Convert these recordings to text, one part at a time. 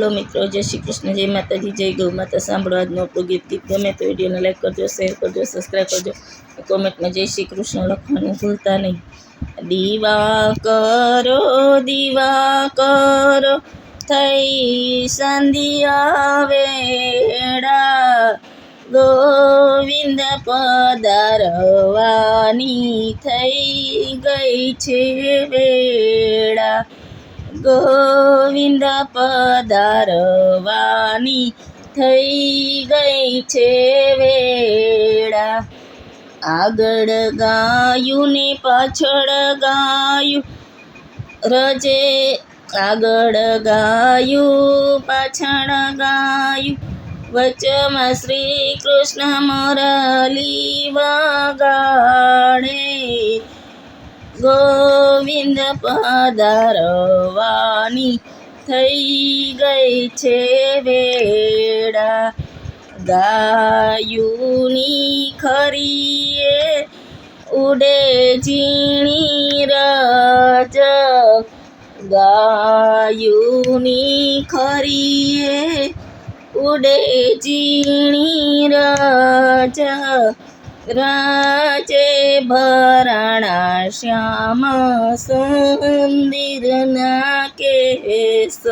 Hello મિત્રો, જય શ્રી કૃષ્ણ, જય માતાજી, જય ગૌ માતા. સાંભળો આજનું આપણું ગીત ગીત ગમે તો વિડીયોને લાઈક કરજો, શેર કરજો સબસ્ક્રાઈબ કરજો. કોમેન્ટમાં જય શ્રી કૃષ્ણ લખવાનું ભૂલતા નહીં. દીવા કરો દીવા કરો, થઈ સંધ્યા વેડા ગોવિંદ પધારવાની થઈ ગઈ છે વેળા. ગોવિંદ પધારવાની થઈ ગઈ છે વેળા. આગળ ગાયું ને પાછળ ગાયું રજે. આગળ ગાયું, પાછળ ગાયું. વચમાં શ્રી કૃષ્ણ મુરલી વગાડે. ગોવિંદ પધારવાની થઈ ગઈ છે વેડા ગાયુની ખરીએ ઉડે ઝીણી રજ. ગાયુની ખરીએ ઉડે ઝીણી રજ. રાજે ભરાણા શ્યામ સુંદરના કેસ.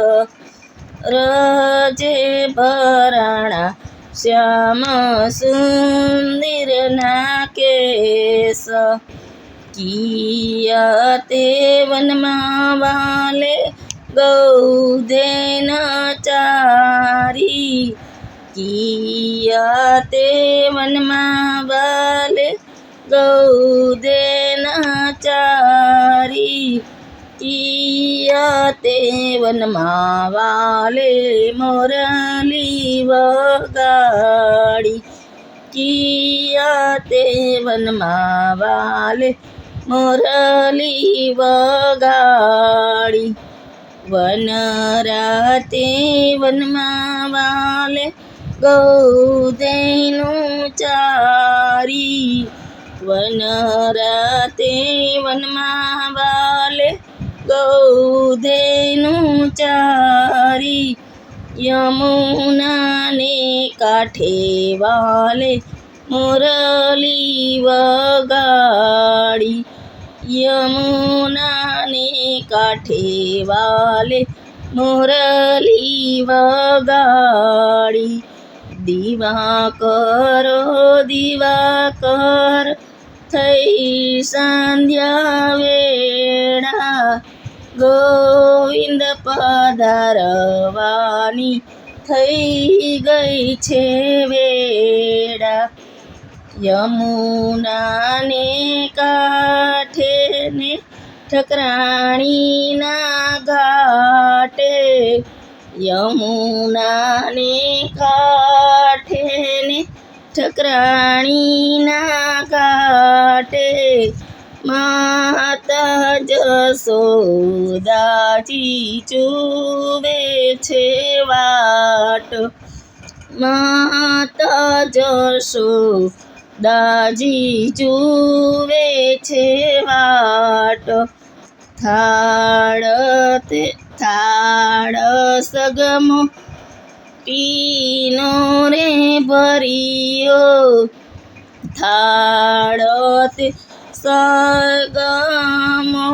રજે ભરાણા શ્યામ સુંદરના કેસ. કિયા તે વનમાં વાલે ગૌધેન ચારી. કિયા તે વનમાં વાલે ગૌધેન ચારી. કિયા તે વનમાં વાલે મોરલી વગાડી. કિયા તે વનમાં વાલે મોરલી વગાડી. વન રાતે વનમાં વાલે ગૌધેનું ચારી વન રાતે વનમાં વાલે ગૌધેનું ચારી, યમુનાને કાંઠે વાલે મુરલી વગાડી, યમુનાને કાંઠે વાલે મુરલી વગાડી દીવા કરો દીવા કર થઈ સંધ્યા વેળા, ગોવિંદ પધારવાની થઈ ગઈ છે વેડા યમુનાને કાંઠે ને ઠકરાણીના ઘાટે યમુનાને કાંઠે ને ઠકરાણીના ઘાટે માતા જસોદાજી ચૂવે છે વાટ. માતા જશો દાજી જુવે છે વાટ. થાળ તે થાળ સગમો પીનો રે ભરિયો. થાળ તે સગમો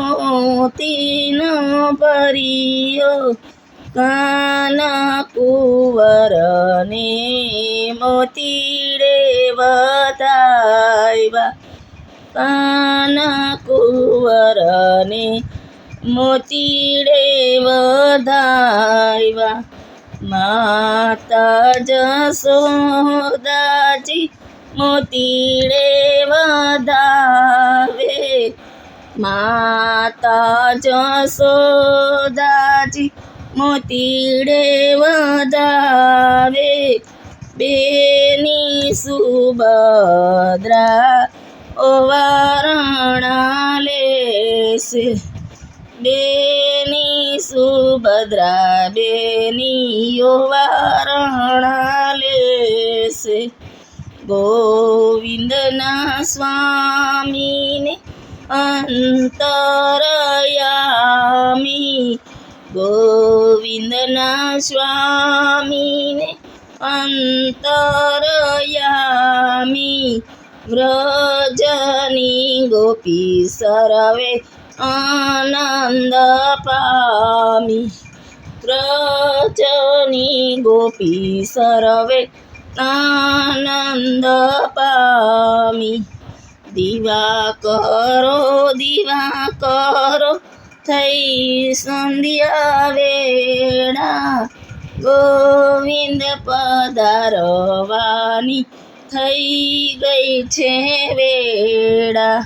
તીનો ભરિયો. કાના કુંવરને મોતીડે વધાવ્યા કાના કુંવરને મોતીડે વધાવ્યા માતા જસોદાજી મોતીડે વધાવે. માતા જસોદાજી મોતીડે વધાવે. બેની સુભદ્રા ઓવારણા લેશે. બેની સુભદ્રા બેની વારણા લેશે. ગોવિંદના સ્વામીને અંતરયામી. ગોવિંદના સ્વામીને અંતરયામી. વ્રજની ગોપી સરવે આનંદ પામી વ્રજની ગોપી સરવે આનંદ પામી દીવા કરો દીવા કરો થઈ સંધ્યા વેળા ગોવિંદ પધારવાની થઈ ગઈ છે વેળા